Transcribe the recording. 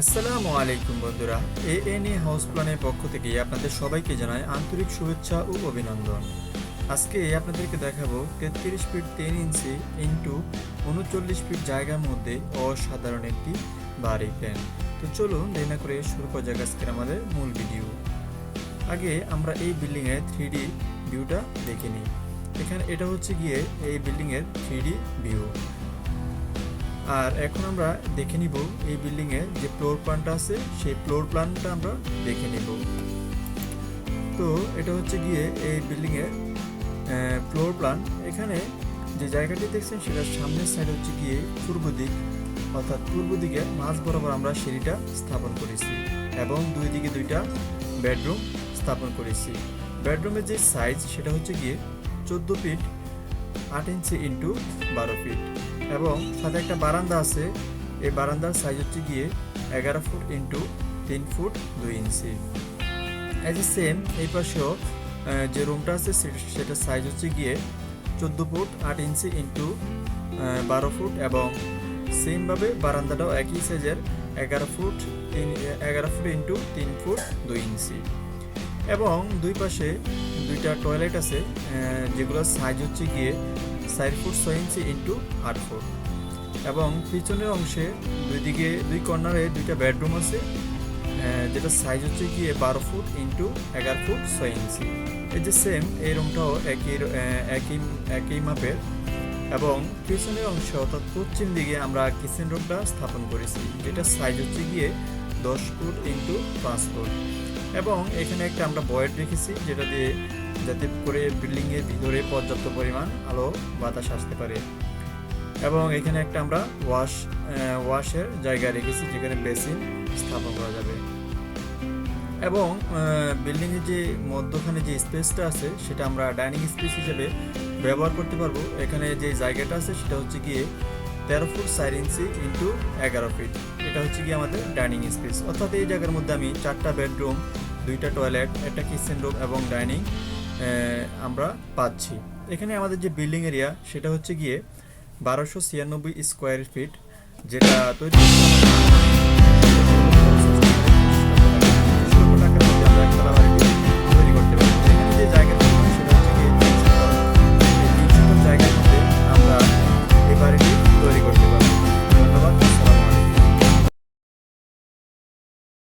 আসসালামু আলাইকুম বন্ধুরা এ এন এ হাউস প্ল্যানের পক্ষ থেকে আপনাদের সবাইকে জানাই আন্তরিক শুভেচ্ছা ও অভিনন্দন। আজকে আপনাদেরকে দেখাবো তেত্রিশ ফিট তিন ইঞ্চি ইন্টু উনচল্লিশ ফিট জায়গার মধ্যে অসাধারণ একটি বাড়ি প্ল্যান। তো চলুন দেরি না করে শুরু করা যাক আজকের আমাদের মূল ভিডিও। আগে আমরা এই বিল্ডিংয়ের থ্রি ডি ভিউটা দেখে নিই। এখানে এটা হচ্ছে গিয়ে এই বিল্ডিংয়ের থ্রি ডি ভিউ। আর এখন আমরা দেখে নিব এই বিল্ডিং এ যে ফ্লোর প্ল্যানটা আছে, সেই ফ্লোর প্ল্যানটা আমরা দেখে নিব। তো এটা হচ্ছে গিয়ে এই বিল্ডিং এর ফ্লোর প্ল্যান। এখানে যে জায়গাটি দেখছেন, সেটার সামনের সাইড হচ্ছে গিয়ে পূর্ব দিক, অর্থাৎ পূর্ব দিকে মাঝ বরাবর আমরা সিঁড়িটা স্থাপন করেছি এবং দুই দিকে দুইটা বেডরুম স্থাপন করেছি। বেডরুমের যে সাইজ সেটা হচ্ছে গিয়ে চোদ্দ ফিট আট ইঞ্চি ইন্টু বারো ফিট এবং সাথে একটা বারান্দা আছে। এই বারান্দার সাইজ হচ্ছে গিয়ে এগারো ফুট ইন্টু তিন ফুট দুই ইঞ্চি। অ্যাজ এ সেম এই পাশেও যে রুমটা আছে সেটার সাইজ হচ্ছে গিয়ে চোদ্দ ফুট আট ইঞ্চি ইন্টু বারো ফুট এবং সেমভাবে বারান্দাটাও একই সাইজের এগারো ফুট এগারো ফুট ইন্টু তিন ফুট দুই ইঞ্চি। এবং দুই পাশে দুইটা টয়লেট আছে যেগুলোর সাইজ হচ্ছে গিয়ে চার ফুট ছয় ইঞ্চি ইন্টু আট ফুট এবং পিছনের অংশে দুই দিকে, দুই কর্নারে দুইটা বেডরুম আছে যেটা সাইজ হচ্ছে গিয়ে বারো ফুট ইন্টু এগারো ফুট ছয় ইঞ্চি এই যে সেম এই রুমটাও একই একই একই মাপের। এবং পিছনের অংশ অর্থাৎ পশ্চিম দিকে আমরা কিচেন রুমটা স্থাপন করেছি যেটা সাইজ হচ্ছে গিয়ে দশ ফুট ইন্টু পাঁচ ফুট। এবং এখানে একটা আমরা বয়েড রেখেছি, যেটা দিয়ে যাতে করে বিল্ডিংয়ের ভিতরে পর্যাপ্ত পরিমাণ আলো, বাতাস আসতে পারে। এবং এখানে একটা আমরা ওয়াশ ওয়াশের জায়গা রেখেছি, যেখানে বেসিন স্থাপন করা যাবে। এবং বিল্ডিংয়ের যে মধ্যখানে যে স্পেসটা আছে, সেটা আমরা ডাইনিং স্পেস হিসেবে ব্যবহার করতে পারব। এখানে যে জায়গাটা আছে, সেটা হচ্ছে গিয়ে তেরো ফুট চার ইঞ্চি ইন্টু এগারো ফিট। এটা হচ্ছে গিয়ে আমাদের ডাইনিং স্পেস। অর্থাৎ এই জায়গার মধ্যে আমি চারটা বেডরুম, দুইটা টয়লেট, একটা কিচেন রুম এবং ডাইনিং আমরা পাচ্ছি। এখানে আমাদের যে বিল্ডিং এরিয়া, সেটা হচ্ছে গিয়ে বারোশো ছিয়ানব্বই স্কোয়ার ফিট, যেটা তৈরি